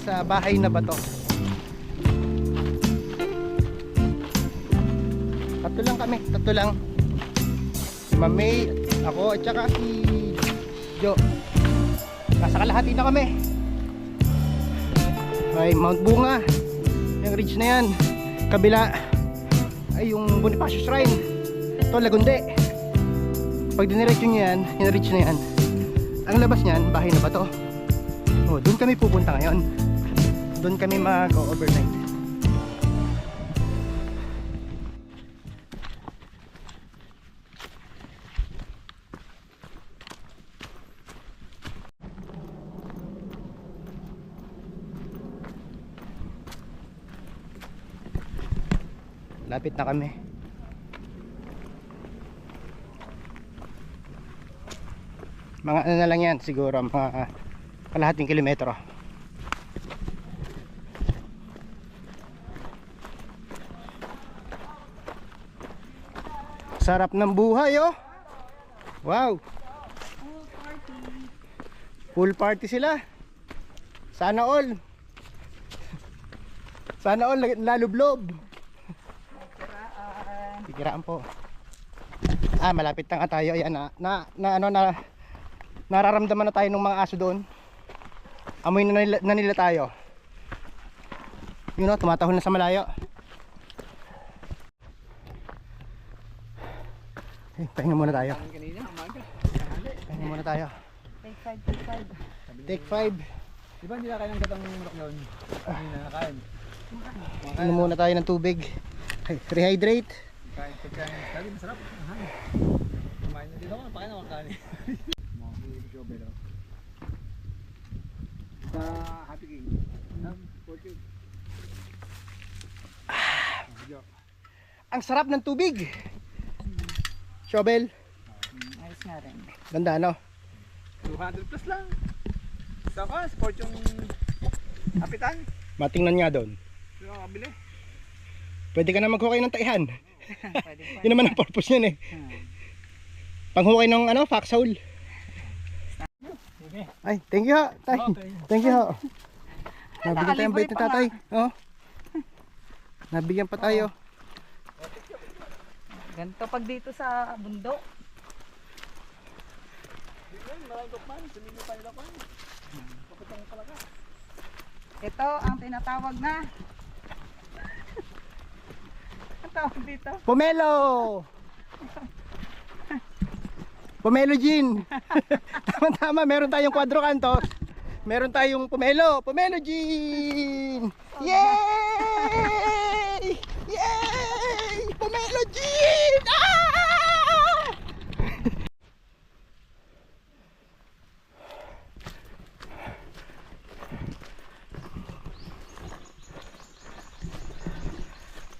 sa bahay na bato. Tatlo lang kami, tatlo lang. Si Ma'am May, ako at saka si Jo. Nasa kalahati na kami. Ay, Mount Bunga. Yung ridge na yan. Kabila ay yung Bonifacio Shrine. Ito, Lagunde. Pag diniretso nyo yan, yung ridge na yan, ang labas niyan, bahay na ba to? Oh, doon kami pupunta ngayon. Doon kami mag-overnight. Lapit na kami. Mga ano na lang yan siguro mga ah, kalahating kilometro. Sarap ng buhay oh. Wow. Full party sila. Sana all. Sana all lalublob. Pikiraan po. Ah, malapit na tayo. Ayan na, na, na ano na nararamdaman na tayo ng mga aso doon. Amoy na nila, na nila tayo. Yun o, tumatahol na sa malayo. Eh, pahinga muna tayo. Pahinga muna tayo. Take five, take five. Take 5. Di ba hindi na kain ng gatang manok yun? Hindi na nakain. Ano muna tayo ng tubig. Rehydrate. Kain, pagkain. Sabi, masarap. Kumain na dito ako, pakain ako ng kanin. Mga hindi ko belo. Sa Happy King. Sa Fortune. Ang sarap ng tubig. Shovel. Ayos nga rin. Ganda no? 200 plus lang. Sa ka, sport yung kapitan. Matingnan nga doon. Sino ang kabili? Pwede ka na maghukay ng taihan. Pwede pa. Yun naman ang purpose yun eh. Panghukay ng ano, foxhole. Sige. Ay, thank you ha. Tay. Okay. Thank you ha. Nabigyan tayong bait pa tatay. Oh. Nabigyan pa tayo. Ganito pag dito sa bundok. Ito ang tinatawag na. Ang tawag dito. Pomelo! Pomelo Gin! Tama-tama, meron tayong quadrocantos. Meron tayong pomelo. Pomelo Gin! Yay! Pomelo Gin! Ah!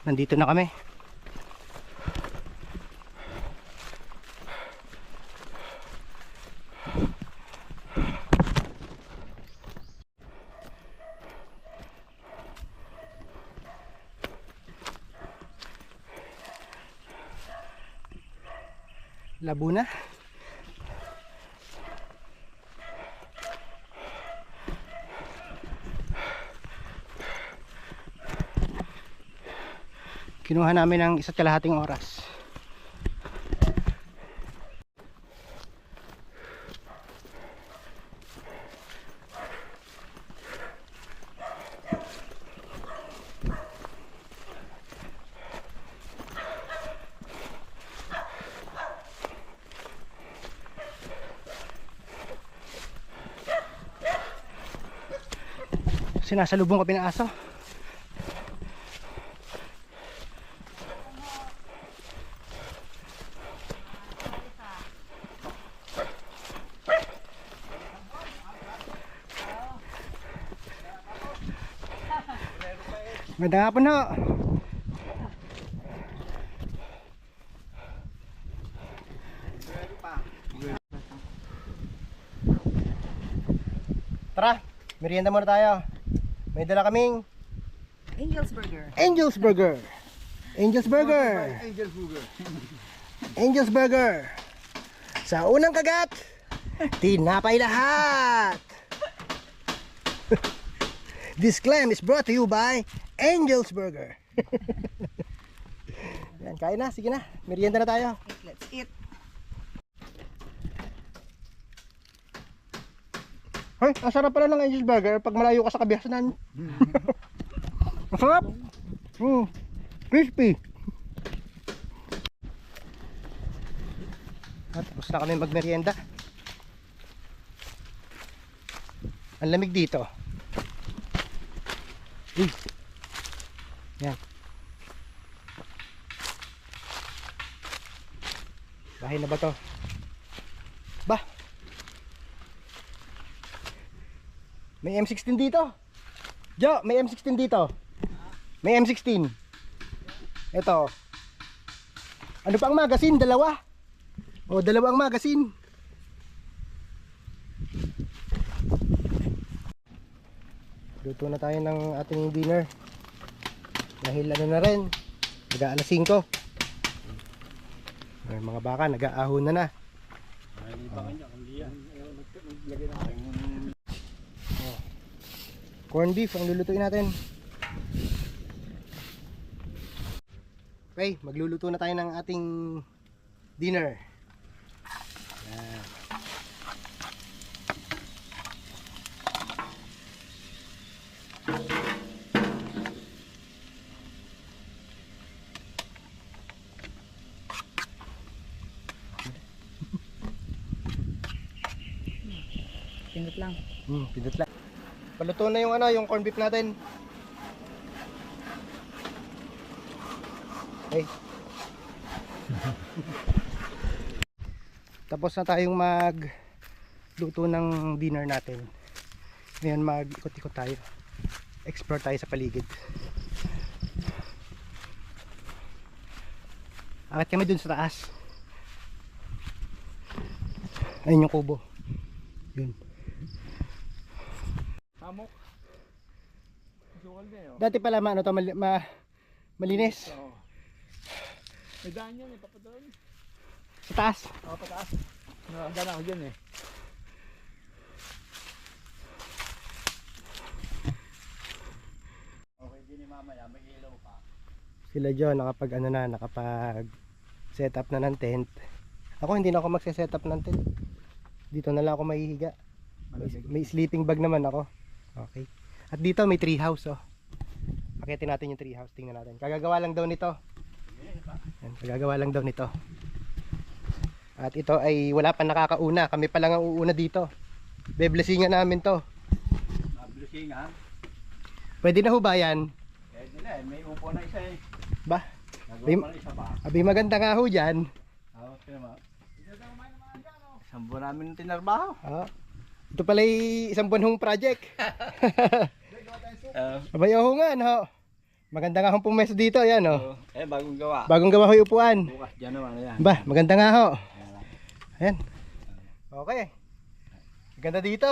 Nandito na kami. Labo na. Kinuha namin ng isa't kalahating oras. Sinasalubong kami ng aso. Magandang hapon ho. Tara, merienda muna tayo. May dala kaming Angel's Burger. Angel's Burger. Angel's Burger. Angel Burger. Angel's Burger. Sa unang kagat, tinapay lahat. This clam is brought to you by Angel's Burger. Yan, kain na, sige na. Merienda na tayo. Let's eat. Hoy, ang sarap pala ng Angel's Burger pag malayo ka sa kabihasanan. ang sarap. Mm, crispy. At tapos na kami magmerienda. Ang lamig dito. Uy. Yan. Bahay na ba to? Bah. May M16 dito. Jo, may M16 dito. May M16. Ito. Ano pa ang magazine? Dalawa. O, dalawang magazine. Luto na tayo ng ating dinner. Dahil ano na rin, nag-aalas 5. Ay, mga baka, nag-aahon na na. Corn beef ang lulutuin natin. Okay, magluluto na tayo ng ating dinner. Yan. Pindot lang. Hmm, pindot lang. Paluto na yung ano, yung corn beef natin. Okay. Tapos na tayong mag luto ng dinner natin. Ngayon mag-ikot-ikot tayo. Explore tayo sa paligid. Akit kami dun sa taas. Ayun yung kubo. Yun. Hamok. Sukal na yun. Dati pala ma, ano to, mali- ma, malinis. Oo. May daan yan eh, papadaan. Sa taas. Oo, pataas. Nakagana ako dyan eh. Okay, din ni mamaya, may ilaw pa. Sila John nakapag ano na, nakapag set up na ng tent. Ako hindi na ako magse-set up ng tent. Dito na lang ako mahihiga. May, may sleeping bag naman ako. Okay. At dito may tree house oh. Pakitin natin yung tree house, tingnan natin. Kagagawa lang daw nito. Yan, kagagawa lang daw nito. At ito ay wala pa nakakauna, kami pa lang ang uuna dito. Beblesingan namin to. Mabilising ha? Pwede na ho ba yan? Kahit nila eh, may upo na isa eh. Ba? Nagawa pa na isa pa. Abi maganda nga ho dyan. Oo, ma. Isang buwan namin tinarbaho. Ah, ito pala isang buwan hong project. Uh, Abay, oo nga, no? Maganda nga hong pumesto dito, yan, oh. eh, bagong gawa. Bagong gawa ho yung upuan. Bukas dyan naman yan. Ba, maganda nga ho. Ayan. Okay. Maganda dito.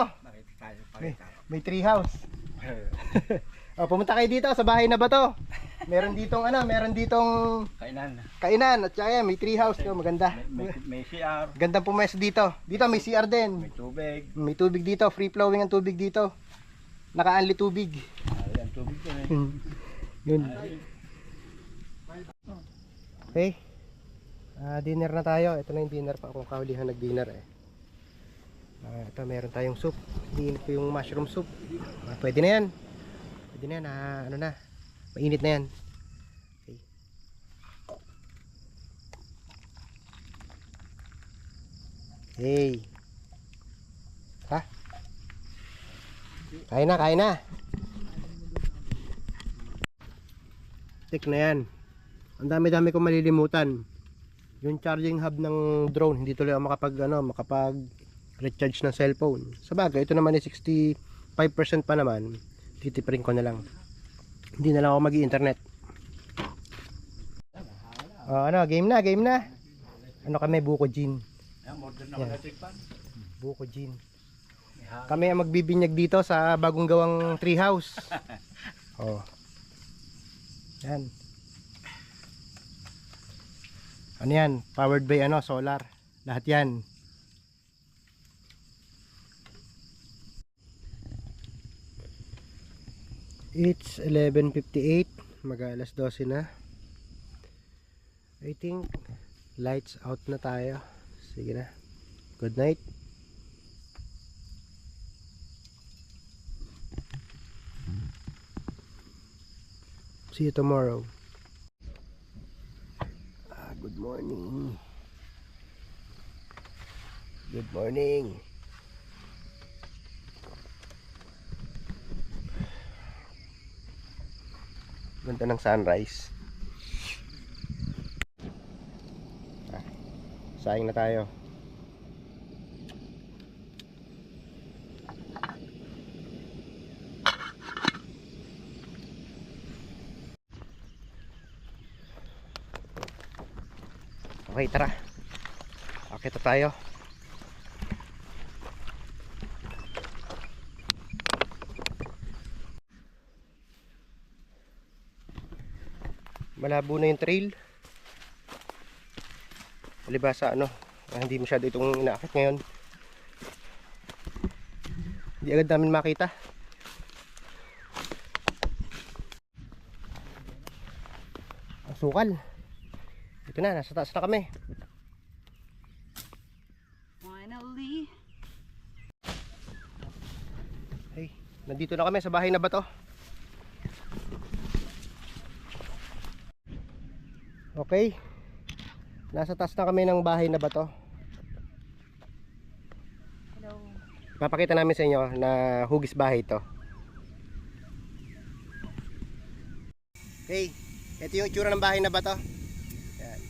May, may tree house. oh, pumunta kayo dito sa bahay na ba to? Meron ditong ano, meron ditong Kainan. kainan at saka yan, may tree house no, maganda. May, may, may CR, Gandang pumesto dito. Dito may CR din. may tubig. May tubig dito, free flowing ang tubig dito. Naka-unli tubig. Ayan, tubig din eh. Hmm. Yun. Okay. Ah, dinner na tayo. Ito na yung dinner pa akong kahulihan nag-dinner eh. Ah, ito meron tayong soup. Hindi ko yung mushroom soup. Ah, pwede na yan. Pwede na yan. Ah, ano na. Mainit na yan. Okay. Hey. Ha? Kain na, kain na. Tik na yan. Ang dami-dami kong malilimutan. Yung charging hub ng drone, hindi tuloy ako makapag, ano, makapag recharge ng cellphone. Sa bagay, ito naman ay 65% pa naman. Titipirin ko na lang. Hindi na lang ako mag internet Oh, ano, game na, game na. Ano kami, buko gin. Fan. Buko gin. Kami ang magbibinyag dito sa bagong gawang treehouse. oh. Yan. Ano yan? Powered by ano? Solar. Lahat yan. It's 11.58 Mag alas 12 na. I think Lights out na tayo. Sige na. Good night. See you tomorrow. Ah, Good morning. Good morning Ganda ng sunrise. Ah, sayang na tayo. Okay, tara. Okay, tayo. Malabo na yung trail. Palibasa ano ah, hindi masyado itong inaakit ngayon. Hindi agad namin makita. Ang sukal. Ito na nasa taas na kami. Finally. hey, nandito na kami sa bahay na bato Okay. Nasa taas na kami ng bahay na bato. Hello. Papakita namin sa inyo na hugis bahay ito. Hey, ito yung itsura ng bahay na bato. Yan.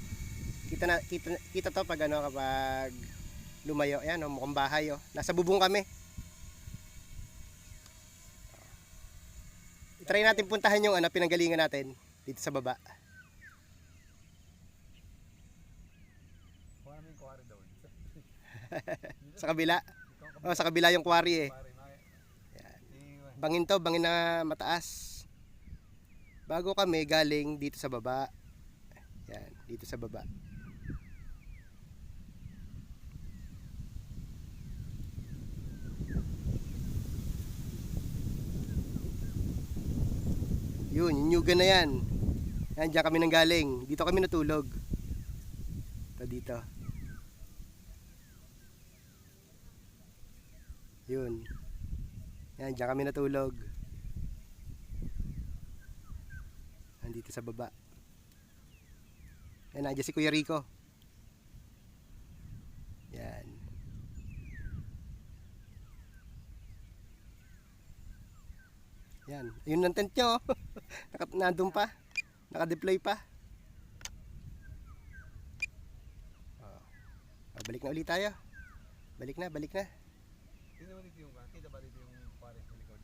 Kita na kita, kita to pag ano kapag lumayo. Yan, oh, mukhang bahay oh. Nasa bubong kami. I-try natin puntahan yung ano pinanggalingan natin dito sa baba. Kuha namin yung kuwari daw. Sa kabila. Oh, sa kabila yung quarry eh. Yan. Bangin to, bangin na mataas. Bago kami galing dito sa baba. Yan, dito sa baba. Yun, yung nyugan na yan. Yan, dyan kami nang galing. Dito kami natulog. Ito dito. Yun. Yan, dyan kami natulog. Nandito sa baba. Yan, nandiyan si Kuya Rico. Yan. Yan. Yun ang tent nyo. Naka, nandun pa. Naka-deploy pa. Oh. Balik na ulit tayo. Balik na, balik na. Tingnan mo dito yung kita ba dito yung kuwari sa likod?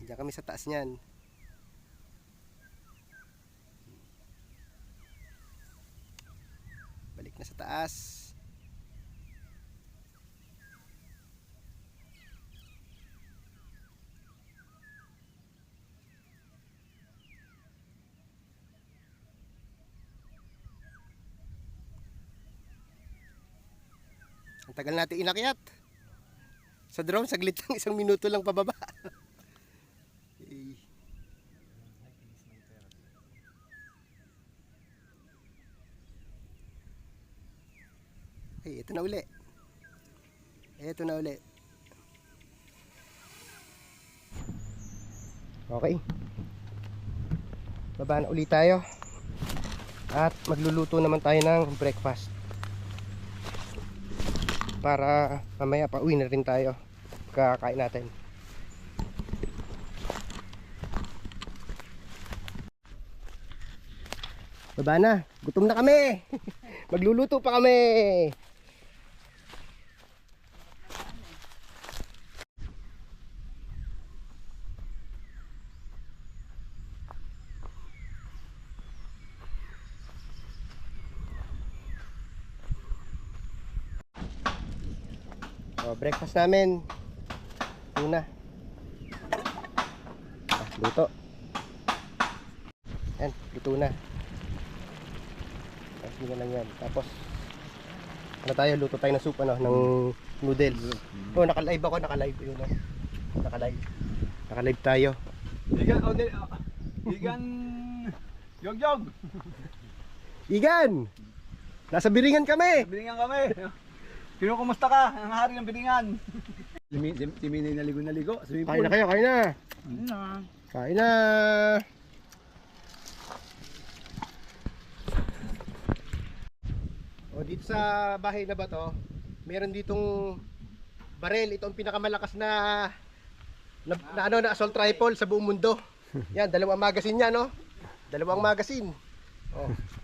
Andiyan kami sa taas niyan. Balik na sa taas. Ang tagal natin inakyat. Sa drone, saglit lang, isang minuto lang pababa. Ay, ito na uli. Ito na uli. Okay. Baba na ulit tayo. At magluluto naman tayo ng breakfast. Para mamaya pa uwi na rin tayo. Kakain natin. Baba na. Gutom na kami. Magluluto pa kami. Oh, breakfast namin. Una. Ah, luto. Yan, luto na. Tapos yun na lang yan. Tapos, ano tayo, luto tayo ng soup, ano, ng noodles. Oh, naka-live ako, naka-live yun, oh. Naka-live. Naka-live tayo. Igan, oh, oh, Igan, yog yog. Igan! Nasa biringan kami! Bilingan kami. Sino kumusta ka? Ang hari ng bilingan. Timi, tim- timinay na ligo na ligo. Swimming Kain na kayo, kain na! Kain na! O dito sa bahay na ba to, meron ditong barel. Ito ang pinakamalakas na na, na ano na assault rifle sa buong mundo. Yan, dalawang magazine niya, no? Dalawang magazine. Oh.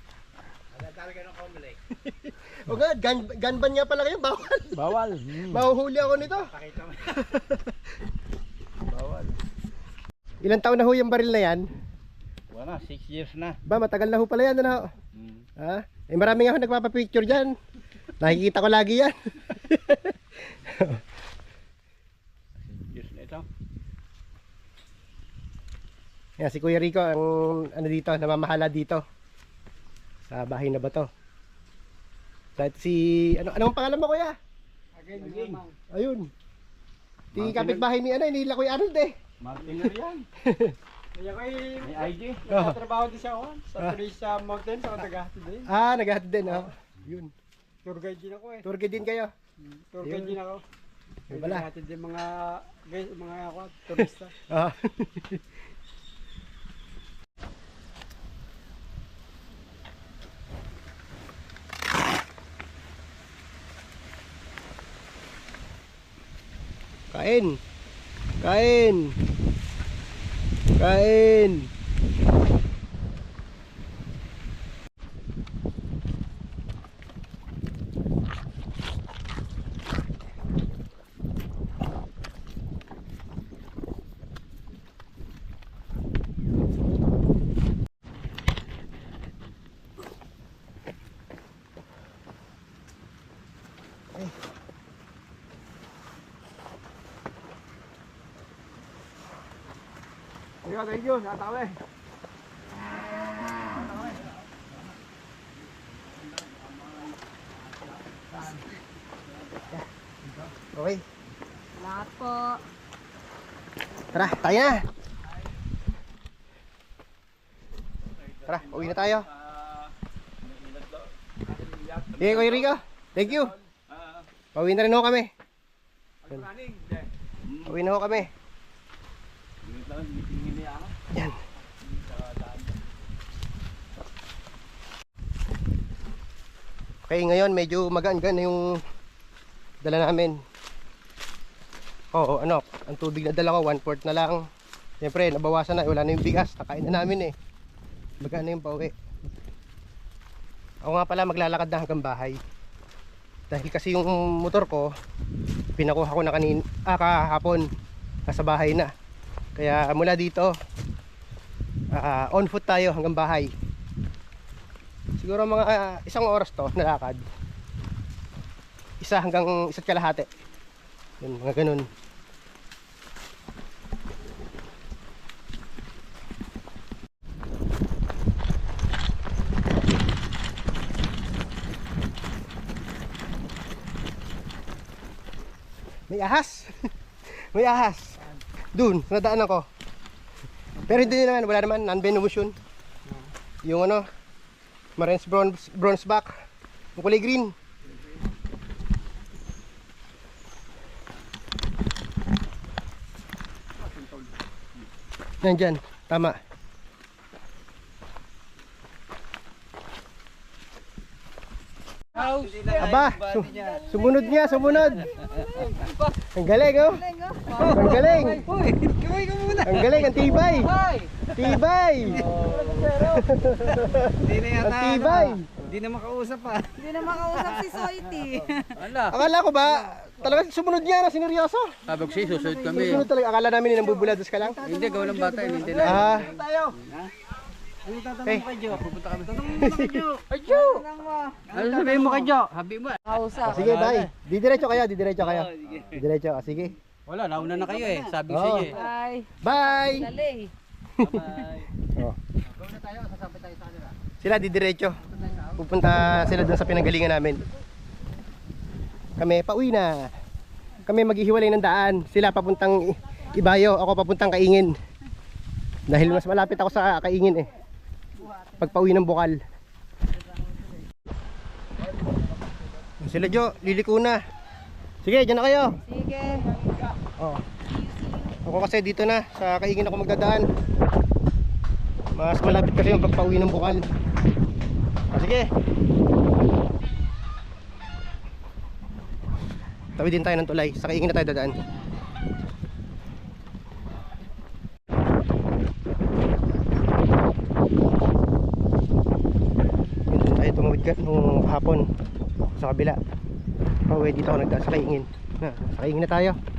o nga, gun, gun ban nga pala kayo, bawal. Bawal. Mahuhuli ako nito. Bawal. Ilang taon na ho yung baril na yan? Wala, 6 years na. Ba, matagal na ho pala yan, ano? Ha? Eh, marami nga ako nagpapapicture dyan. Nakikita ko lagi yan. Years na ito. Yan, si Kuya Rico, ang ano dito, namamahala dito. Sa bahay na ba to? Dahil si, ano, anong pangalan mo kuya? Aging. Ayun. Di kapitbahay ni ano, ni Kuya Arnold eh. Martin na yan. Kaya ko eh, May ID. Oh. trabaho din siya ako sa Ah. Teresa Mountain sa Tagahati din. Ah, naghahatid din, oh. Yun. Tour guide din ako eh. Tour guide din kayo. Tour Ayun. guide din ako. Yun pala. Tagahati din mga guys, mga ako, turista. Ah. Kain. Kain. Kain. Sige, thank you. Natawa eh. Okay. Lahat po. Tara, tayo na. Tara, uwi na tayo. Sige, Kuya Rico. Thank you. Pauwi na rin ho kami. Pauwi na ho kami. Yan. Okay, ngayon medyo magaan-gaan na yung dala namin. Oo, ano, ang tubig na dala ko, one fourth na lang. Siyempre, nabawasan na, wala na yung bigas, nakain na namin eh. Magaan na yung pauwi. Ako nga pala maglalakad na hanggang bahay. Dahil kasi yung motor ko, pinakuha ko na kanin, ah, kahapon, nasa bahay na. Kaya mula dito, ah, on foot tayo hanggang bahay. Siguro mga ah, isang oras to nalakad. Isa hanggang isa't kalahati. Yun, mga ganun. May ahas. May ahas. Doon, nadaan ako. Pero hindi naman, wala naman, non-venomous yun. Yung ano, Marines bronze, bronze back. Yung kulay green. Yan dyan, tama. Aba, su- sumunod niya, sumunod. Ang galing, oh. Ang galing. Ang galing, ang tibay. Tibay. Hindi na Ang tibay. Hindi na makausap pa. Hindi na makausap si Soiti. Akala ko ba, talaga sumunod niya na sineryoso. Sabi ko siya, susunod kami. Sumunod talaga, akala namin nambubulados ka lang. Hindi, gawa ng bata, hindi na. Ah, Tayo. Ano tatanong Eh. mo kay Jo? Pupunta kami. Ano Ano sabihin mo kay Jo? Habi mo. Kausap. sige, bye. Didiretso kayo, didiretso kayo. Didiretso, ah, sige. Wala, nauna na kayo eh. Sabi sa inyo eh. Bye. Bye. Dali. Oh. Sila didiretso. Pupunta sila doon sa pinanggalingan namin. Kami pauwi na. Kami maghihiwalay ng daan. Sila papuntang Ibayo, ako papuntang Kaingin. Dahil mas malapit ako sa Kaingin eh. Pagpauwi ng Bukal. Sila Jo, liliko na. Sige, dyan na kayo. Sige. Oh. Ako kasi dito na, sa Kaingin ako magdadaan. Mas malapit kasi yung pagpauwi ng Bukal. Ah, sige. Tawid din tayo ng tulay. Sa Kaingin na tayo dadaan. Tayo tumawid ka nung hapon sa kabila. Pauwi dito ako nagdaan sa Kaingin. Na, sa Kaingin na tayo.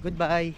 Goodbye.